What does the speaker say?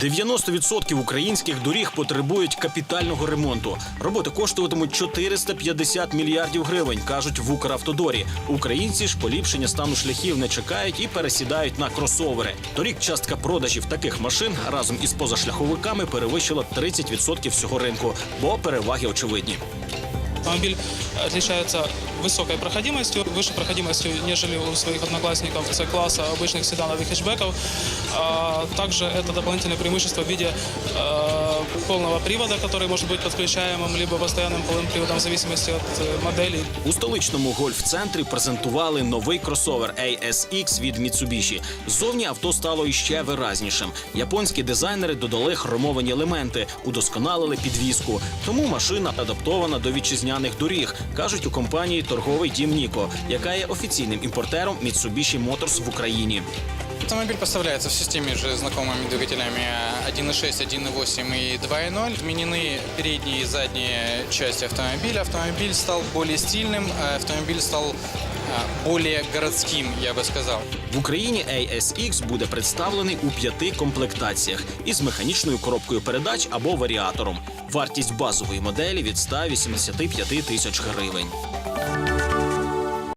90% українських доріг потребують капітального ремонту. Роботи коштуватимуть 450 мільярдів гривень, кажуть в Укравтодорі. Українці ж поліпшення стану шляхів не чекають і пересідають на кросовери. Торік частка продажів таких машин разом із позашляховиками перевищила 30% всього ринку, бо переваги очевидні. Автомобиль отличается высокой проходимостью, выше проходимостью, нежели у своих одноклассников С-класса, обычных седанов и хэтчбеков. А также это дополнительное преимущество в виде э, полного привода, который может быть подключаемым либо постоянным полным приводом в зависимости от э, модели. У столичному гольф-центрі презентували новий кросовер ASX від Mitsubishi. Ззовні авто стало іще виразнішим. Японські дизайнери додали хромовані елементи, удосконалили підвіску. Тому машина адаптована до вітчизняних доріг, кажуть у компанії торговий дім Ніко, яка є офіційним імпортером Mitsubishi Motors в Україні. Автомобиль поставляется в системе же знакомыми двигателями 1.6, 1.8 и 2.0. Изменены передние и задние части автомобиля. Автомобиль стал более стильным, а автомобиль стал а, более городским, я бы сказал. В Україні ASX буде представлений у п'яти комплектаціях із механічною коробкою передач або варіатором. Вартість базової моделі від 185 тисяч гривень.